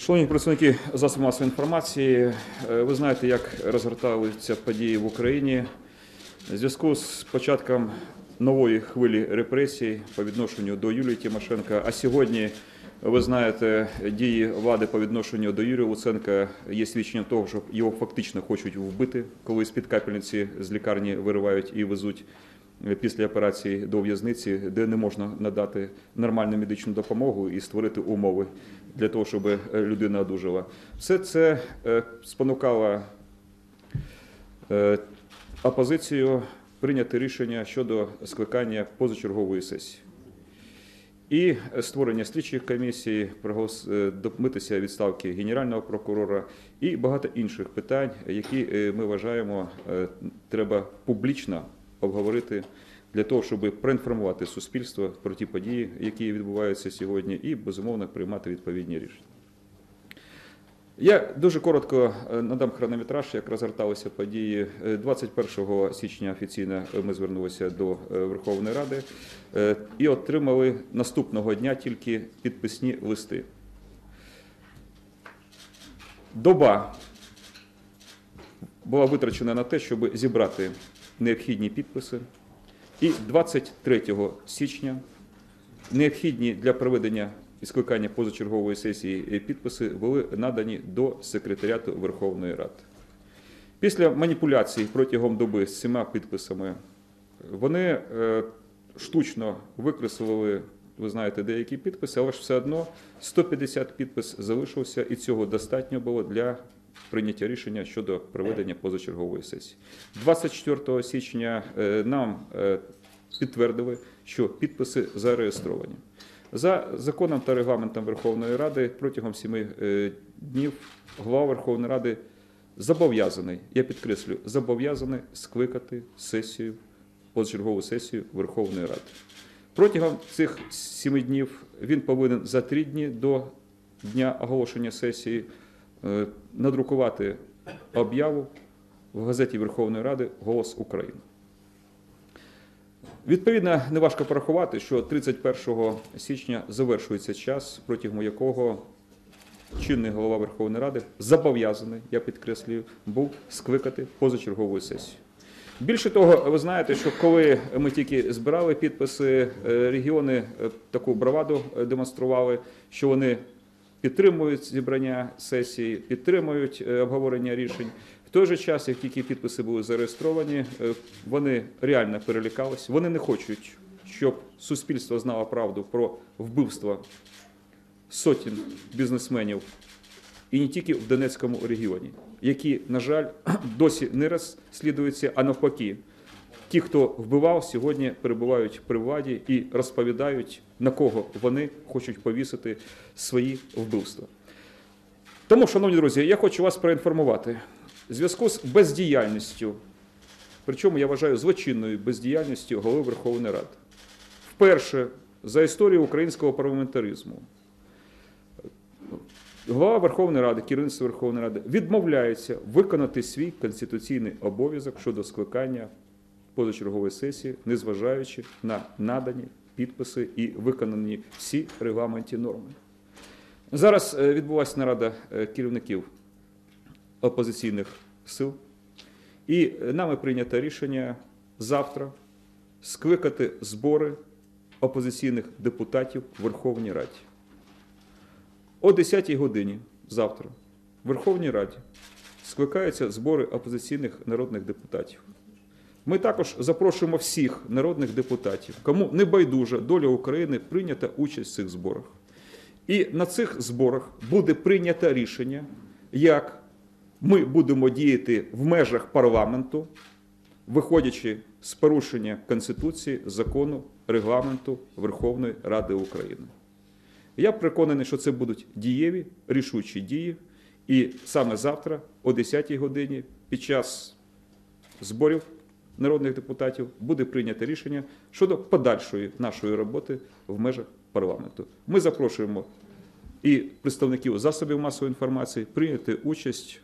Шановні представники засобів масової інформації, е, ви знаєте, як розгортаються події в Україні. В зв'язку з початком нової хвилі репресій по відношенню до Юлії Тимошенко, а сьогодні, ви знаєте, дії влади по відношенню до Юрія Луценка є свідченням того, що його фактично хочуть вбити, коли з-під капельниці з лікарні виривають і везуть після операції до в'язниці, де не можна надати нормальну медичну допомогу і створити умови для того, щоб е, людина одужала. Все це е, спонукало е, опозицію прийняти рішення щодо скликання позачергової сесії. І створення слідчих комісій, е, домитися відставки генерального прокурора і багато інших питань, які е, ми вважаємо, е, треба публічно обговорити для того, щоб проінформувати суспільство про ті події, які відбуваються сьогодні, і безумовно приймати відповідні рішення. Я дуже коротко е, надам хронометраж, як розгорталися події. Е, 21 січня офіційно ми звернулися до е, Верховної Ради е, і отримали наступного дня тільки підписні листи. Доба була витрачена на те, щоб зібрати необхідні підписи. І 23 січня необхідні для проведення і скликання позачергової сесії підписи були надані до секретаріату Верховної Ради. Після маніпуляцій протягом доби з цими підписами вони е, штучно викреслили, ви знаєте, деякі підписи, але ж все одно 150 підпис залишився, і цього достатньо було для прийняття рішення щодо проведення позачергової сесії. 24 січня е, нам е, підтвердили, що підписи зареєстровані. За законом та регламентом Верховної Ради протягом сіми е, днів голова Верховної Ради зобов'язаний, я підкреслю, зобов'язаний скликати сесію, позачергову сесію Верховної Ради. Протягом цих сіми днів він повинен за три дні до дня оголошення сесії надрукувати об'яву в газеті Верховної Ради Голос України. Відповідно, неважко порахувати, що 31 січня завершується час, протягом якого чинний голова Верховної Ради зобов'язаний, я підкреслюю, був скликати позачергову сесію. Більше того, ви знаєте, що коли ми тільки збирали підписи, е, регіони е, таку браваду е, демонстрували, що вони підтримують зібрання сесії, підтримують е, обговорення рішень. В той же час, як тільки підписи були зареєстровані, е, вони реально перелякались. Вони не хочуть, щоб суспільство знало правду про вбивство сотень бізнесменів і не тільки в Донецькому регіоні, які, на жаль, досі не розслідуються, а навпаки, ті, хто вбивав, сьогодні перебувають при владі і розповідають, на кого вони хочуть повісити свої вбивства. Тому, шановні друзі, я хочу вас проінформувати. В зв'язку з бездіяльністю, причому я вважаю злочинною бездіяльністю голови Верховної Ради, вперше за історію українського парламентаризму голова Верховної Ради, керівництво Верховної Ради відмовляється виконати свій конституційний обов'язок щодо скликання позачергової сесії, незважаючи на надані підписи і виконані всі регламентні норми. Зараз е, відбулася нарада е, керівників опозиційних сил, і е, нами прийнято рішення завтра скликати збори опозиційних депутатів в Верховній Раді. О 10-й годині завтра в Верховній Раді скликаються збори опозиційних народних депутатів. Ми також запрошуємо всіх народних депутатів, кому не байдужа доля України прийнята участь в цих зборах. І на цих зборах буде прийнято рішення, як ми будемо діяти в межах парламенту, виходячи з порушення Конституції, закону, регламенту Верховної Ради України. Я переконаний, що це будуть дієві, рішучі дії. І саме завтра, о 10-й годині, під час зборів народних депутатів, буде прийнято рішення щодо подальшої нашої роботи в межах парламенту. Ми запрошуємо і представників засобів масової інформації прийняти участь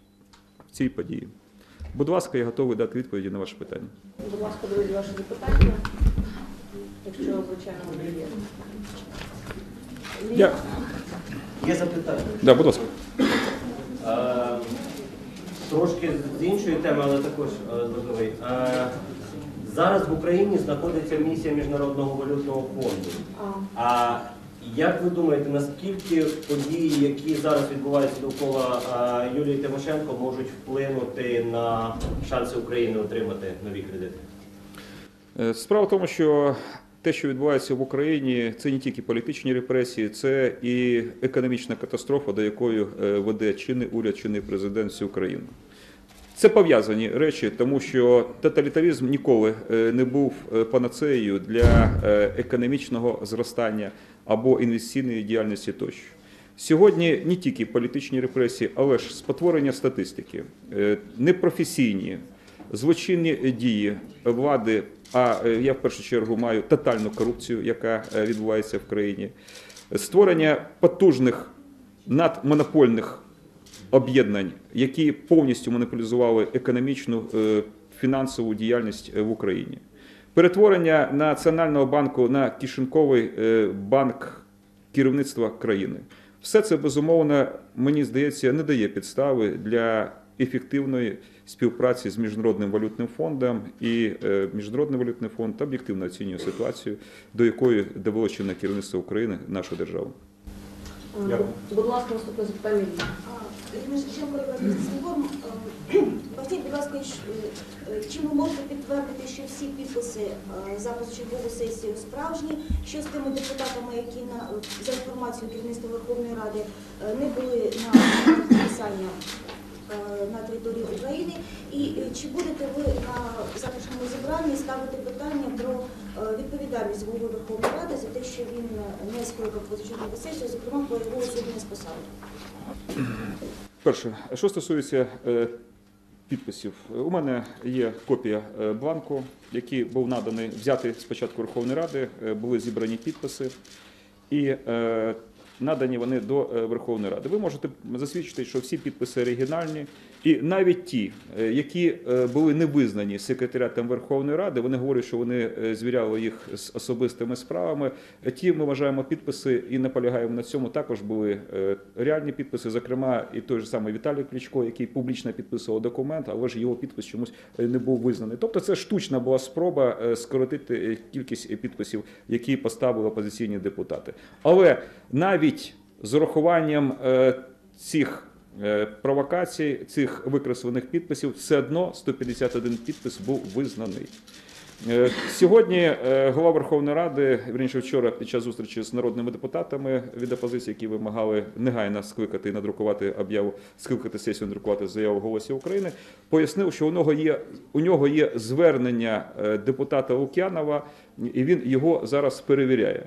в цій події. Будь ласка, я готовий дати відповіді на ваше питання. Будь ласка, друзі, ваші запитання, якщо, звичайно, вони є. Я, Є запитання. Да, будь ласка. Трошки з іншої теми, але також важливий. Зараз в Україні знаходиться місія Міжнародного валютного фонду. А, А як ви думаєте, наскільки події, які зараз відбуваються довкола Юлії Тимошенко, можуть вплинути на шанси України отримати нові кредити? Е, Справа в тому, що те, що відбувається в Україні, це не тільки політичні репресії, це і економічна катастрофа, до якої е, веде чинний уряд, чинний президент всю країну. Це пов'язані речі, тому що тоталітаризм ніколи е, не був е, панацеєю для е, економічного зростання або інвестиційної діяльності тощо. Сьогодні не тільки політичні репресії, але ж спотворення статистики, непрофесійні, злочинні дії влади. А я в першу чергу маю тотальну корупцію, яка відбувається в країні, створення потужних надмонопольних об'єднань, які повністю монополізували економічну е, фінансову діяльність е, в Україні. Перетворення Національного банку на кишеньковий е, банк керівництва країни. Все це безумовно, мені здається, не дає підстави для ефективної співпраці з міжнародним валютним фондом. І міжнародний валютний фонд об'єктивно оцінює ситуацію, до якої довело чинне керівництво України, нашу державу. Дякую. будь ласка, наступне запитання. Ірина Шевченко, Європейський Поясніть, будь ласка, е, чи ви можете підтвердити, що всі підписи е, за позачергову сесію справжні, що з тими депутатами, які на за інформацією керівництва Верховної Ради е, не були на підписання на території України, і чи будете ви на завтрашньому зібранні ставити питання про відповідальність голови Верховної Ради за те, що він не скликав позачергову сесію, зокрема про його з посади? Перше, що стосується е, підписів, у мене є копія е, бланку, який був наданий, взяти спочатку Верховної Ради, е, були зібрані підписи і надані вони до Верховної Ради. Ви можете засвідчити, що всі підписи оригінальні, і навіть ті, е, які е, були не визнані секретаріатом Верховної Ради, вони говорять, що вони е, звіряли їх з особистими справами. Ті ми вважаємо підписи і наполягаємо на цьому. Також були реальні підписи, зокрема, і той же самий Віталій Кличко, який публічно підписував документ, але ж його підпис чомусь не був визнаний. Тобто, це штучна була спроба скоротити кількість підписів, які поставили опозиційні депутати. Але навіть з урахуванням цих провокацій, цих викреслених підписів, все одно 151 підпис був визнаний. Е, Сьогодні е, голова Верховної Ради, вірніше вчора, під час зустрічі з народними депутатами від опозиції, які вимагали негайно скликати і надрукувати об'яву, скликати сесію, надрукувати заяву голосів України, пояснив, що у нього є у нього є звернення е, депутата Лук'янова, і він його зараз перевіряє.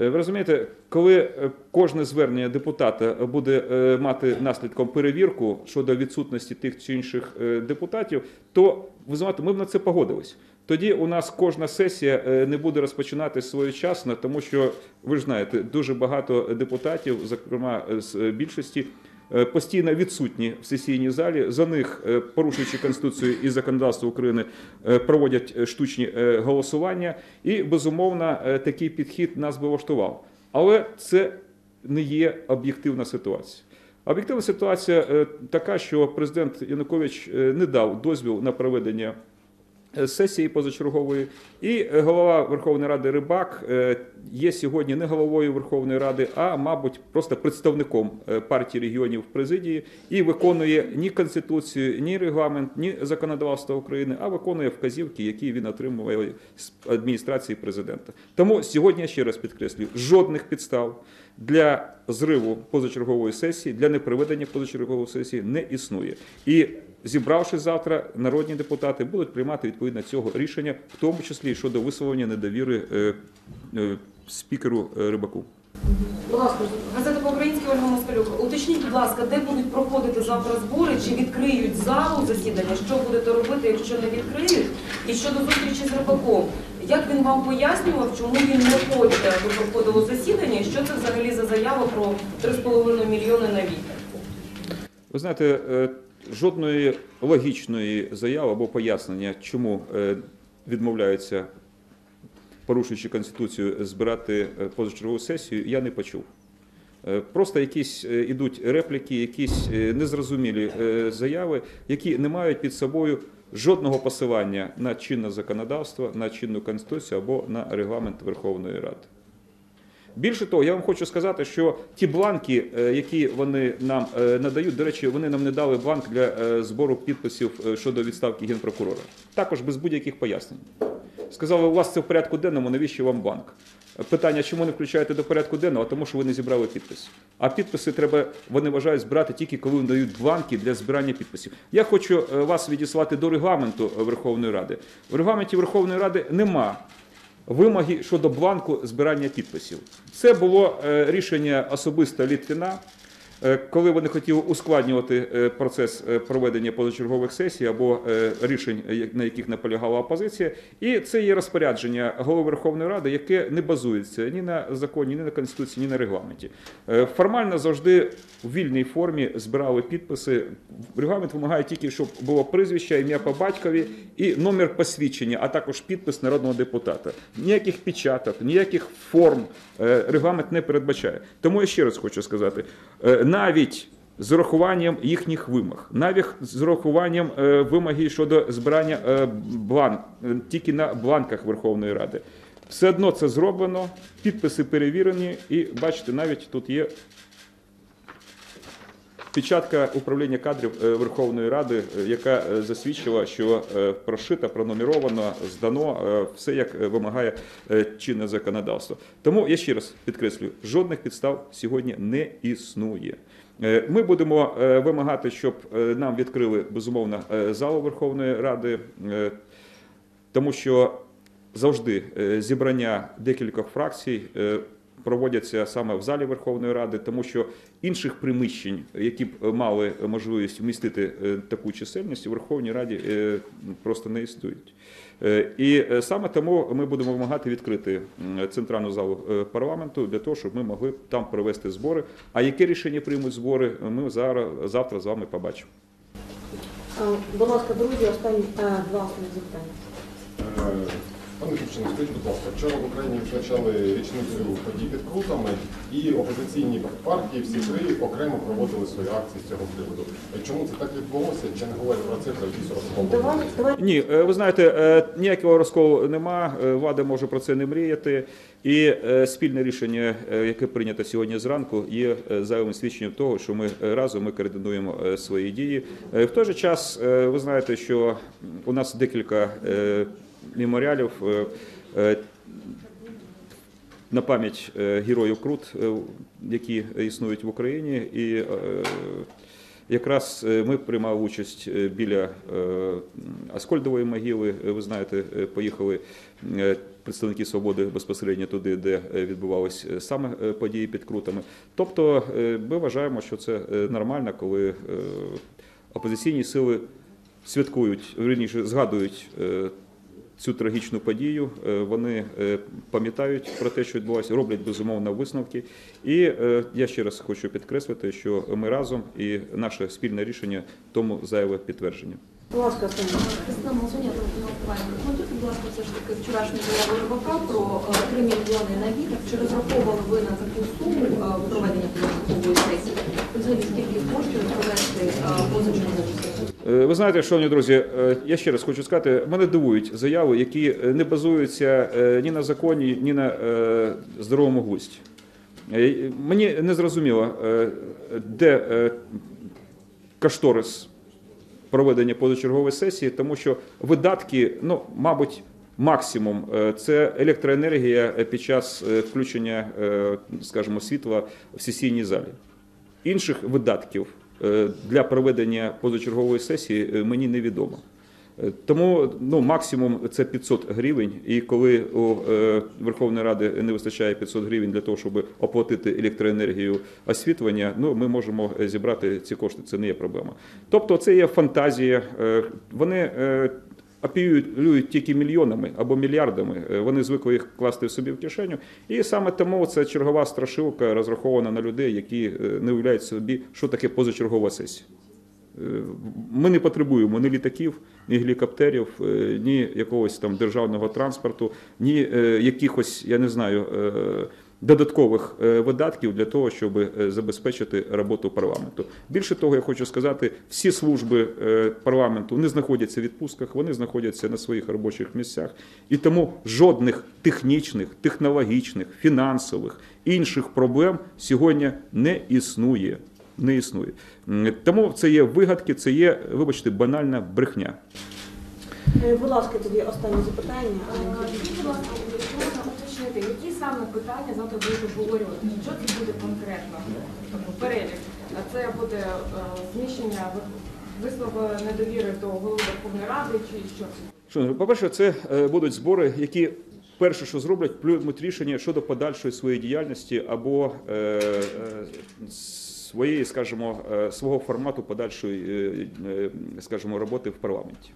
Е, Ви розумієте, коли е, кожне звернення депутата буде е, мати наслідком перевірку щодо відсутності тих чи інших депутатів, то ви знаєте, ми б на це погодились. Тоді у нас кожна сесія не буде розпочинати своєчасно, тому що ви ж знаєте, дуже багато депутатів, зокрема з більшості. Е, Постійно відсутні в сесійній залі. За них, е, порушуючи Конституцію і законодавство України, е, проводять штучні голосування. І безумовно такий підхід нас би влаштував. Але це не є об'єктивна ситуація. Об'єктивна ситуація така, що президент Янукович не дав дозвіл на проведення сесії позачергової, і е, голова Верховної Ради Рибак е, є сьогодні не головою Верховної Ради, а мабуть просто представником е, партії регіонів в президії і виконує ні конституцію, ні регламент, ні законодавство України, а виконує вказівки, які він отримує з адміністрації президента. Тому сьогодні я ще раз підкреслюю, жодних підстав для зриву позачергової сесії, для непроведення позачергової сесії не існує. І зібравшись завтра, народні депутати будуть приймати відповідно цього рішення, в тому числі щодо висловлення недовіри е, е, спікеру е, Рибаку. Будь ласка, Газета по-українськи Ольга Москалюк. Уточніть, будь ласка, де будуть проходити завтра збори, чи відкриють залу засідання, що будете робити, якщо не відкриють? І щодо зустрічі з Рибаком, як він вам пояснював, чому він не хоче, аби проходило засідання, і що це взагалі за заява про 3,5 мільйони на вітер? Ви знаєте, е, жодної логічної заяви або пояснення, чому е, відмовляються, порушуючи Конституцію, збирати е, позачергову сесію, я не почув. Просто якісь ідуть репліки, якісь незрозумілі заяви, які не мають під собою жодного посилання на чинне законодавство, на чинну конституцію або на регламент Верховної Ради. Більше того, я вам хочу сказати, що ті бланки, е, які вони нам е, надають, до речі, вони нам не дали бланк для е, збору підписів щодо відставки генпрокурора. Також без будь-яких пояснень. Сказали, у вас це в порядку денному, навіщо вам бланк? Питання, чому не включаєте до порядку денного? Тому що ви не зібрали підписи. А підписи треба, вони вважають збирати тільки коли дають бланки для збирання підписів. Я хочу е, вас відіслати до регламенту е, Верховної Ради. В регламенті Верховної Ради нема вимоги щодо бланку збирання підписів. Це було е, рішення особисто Літвіна. Е, Коли вони хотіли ускладнювати е, процес е, проведення позачергових сесій або рішень, на яких наполягала опозиція, і це є розпорядження голови Верховної Ради, яке не базується ні на законі, ні на конституції, ні на регламенті. Формально завжди в вільній формі збирали підписи. Регламент вимагає тільки, щоб було прізвище, ім'я по батькові і номер посвідчення, а також підпис народного депутата. Ніяких печаток, ніяких форм регламент не передбачає. Тому я ще раз хочу сказати: навіть з урахуванням їхніх вимог, навіть з урахуванням е, вимоги щодо збирання е, бланк е, тільки на бланках Верховної Ради. Все одно це зроблено, підписи перевірені, і бачите, навіть тут є Печатка управління кадрів е, Верховної Ради, е, яка е, засвідчила, що прошито, пронумеровано, здано все як вимагає чинне законодавство. Тому я ще раз підкреслюю: жодних підстав сьогодні не існує. Ми будемо вимагати, щоб нам відкрили безумовно залу Верховної Ради, тому що завжди зібрання декількох фракцій проводяться саме в залі Верховної Ради, тому що інших приміщень, які б мали можливість вмістити е, таку чисельність, у Верховній Раді е, просто не існують. Е, І е, саме тому ми будемо вимагати відкрити центральну залу е, парламенту для того, щоб ми могли там провести збори. А яке рішення приймуть збори, ми зараз завтра з вами побачимо. Е, Будь ласка, друзі, останні е, два останні запитання. Пане Купчино, скажіть, будь ласка, вчора в Україні відзначали річницю подій під крутами, і опозиційні партії всі три окремо проводили свої акції з цього приводу. Чому це так відбулося? Чи не говорять про цифри, якісь розмови? Давай, давай. Ні, е, ви знаєте, е, ніякого розколу нема. е, Влада може про це не мріяти. І спільне рішення, яке прийнято сьогодні зранку, є зайвим свідченням того, що ми разом ми координуємо свої дії. В той же час ви знаєте, що у нас декілька меморіалів. е, е, На пам'ять е, героїв Крут, які існують в Україні, і Якраз ми приймали участь біля Аскольдової могили. Ви знаєте, поїхали представники свободи безпосередньо туди, де відбувалися саме події під крутами. Тобто, ми вважаємо, що це нормально, коли опозиційні сили святкують, вірніше, згадують. Цю трагічну подію Е, вони е, пам'ятають про те, що відбулося, роблять безумовно висновки. І е, я ще раз хочу підкреслити, що ми разом і наше спільне рішення тому зайве підтвердження. Будь ласка. Христина Мазуня, телеканал Коментуйте, будь ласка, все ж таки вчорашню заяву Рибака про е, 3 мільйони на рік. Чи розраховували ви на таку суму проведення позачергової сесії? Взагалі, скільки коштує провести е, позачергову сесію? Е, Ви знаєте, шановні друзі, е, я ще раз хочу сказати, мене дивують заяви, які е, не базуються ні на законі, ні на здоровому. Е, Мені не зрозуміло, де кошторис проведення позачергової сесії, тому що видатки, ну, мабуть, максимум це електроенергія під час включення, скажімо, світла в сесійній залі. Інших видатків для проведення позачергової сесії е, мені невідомо. Е, Тому ну, максимум це 500 гривень. І коли у е, Верховної Ради не вистачає 500 гривень для того, щоб оплатити електроенергію освітлення, ну ми можемо е, зібрати ці кошти. Це не є проблема. Тобто, це є фантазія. Е, Вони е, апелюють тільки мільйонами або мільярдами. Е, Вони звикли їх класти собі в кишеню. І саме тому це чергова страшилка розрахована на людей, які е, не уявляють собі, що таке позачергова сесія. Е, Ми не потребуємо ні літаків, ні гелікоптерів, ні якогось там державного транспорту, ні якихось, я не знаю, додаткових е, видатків для того, щоб е, забезпечити роботу парламенту. Більше того, я хочу сказати, всі служби е, парламенту не знаходяться в відпустках, вони знаходяться на своїх робочих місцях, і тому жодних технічних, технологічних, фінансових інших проблем сьогодні не існує. Не існує. Тому це є вигадки, це є, вибачте, банальна брехня. Будь ласка, тоді останнє запитання. Уточнити, які саме питання завтра будуть обговорювати? Що це буде конкретно? Тобто перелік. А Це буде е, зміщення ви- вислови недовіри до голови Верховної Ради чи що? Шановні, По-перше, це е, будуть збори, які перше, що зроблять, приймуть рішення щодо подальшої своєї діяльності або е, е, своєї, скажімо, свого формату подальшої, скажімо, роботи в парламенті.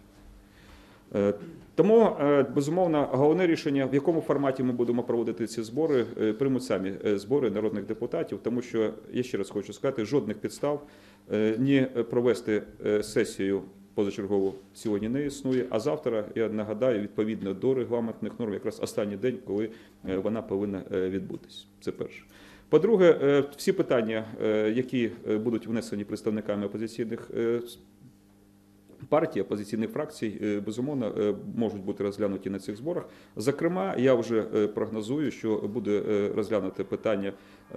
Е, Тому, е, безумовно, головне рішення, в якому форматі ми будемо проводити ці збори, е, приймуть самі збори народних депутатів, тому що я ще раз хочу сказати, жодних підстав ні провести сесію позачергову сьогодні не існує. А завтра я нагадаю, відповідно до регламентних норм, якраз останній день, коли вона повинна відбутись. Це перше. По-друге, всі питання, які будуть внесені представниками опозиційних партій, опозиційних фракцій, е, безумовно, е, можуть бути розглянуті на цих зборах. Зокрема, я вже е, прогнозую, що буде розглянуте питання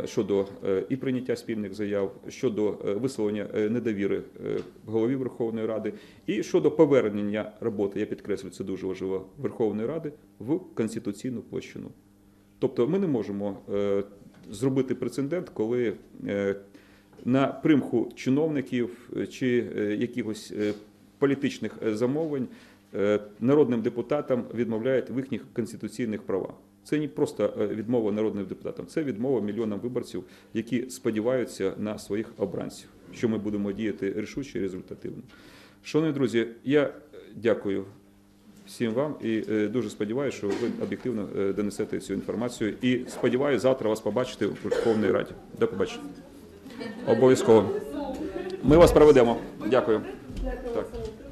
щодо і прийняття спільних заяв, щодо висловлення недовіри голові Верховної Ради, і щодо повернення роботи, я підкреслю, це дуже важливо, Верховної Ради в конституційну площину. Тобто ми не можемо зробити прецедент, коли на примху чиновників чи якихось політичних е, замовлень е, народним депутатам відмовляють в їхніх конституційних правах. Це не просто е, відмова народним депутатам, це відмова мільйонам виборців, які сподіваються на своїх обранців, що ми будемо діяти рішуче і результативно. Шановні друзі, я дякую всім вам і дуже сподіваюся, що ви об'єктивно донесете цю інформацію. І сподіваюся, завтра вас побачити у Верховній Раді. До побачення. Обов'язково. Ми вас проведемо. Дякую. Так.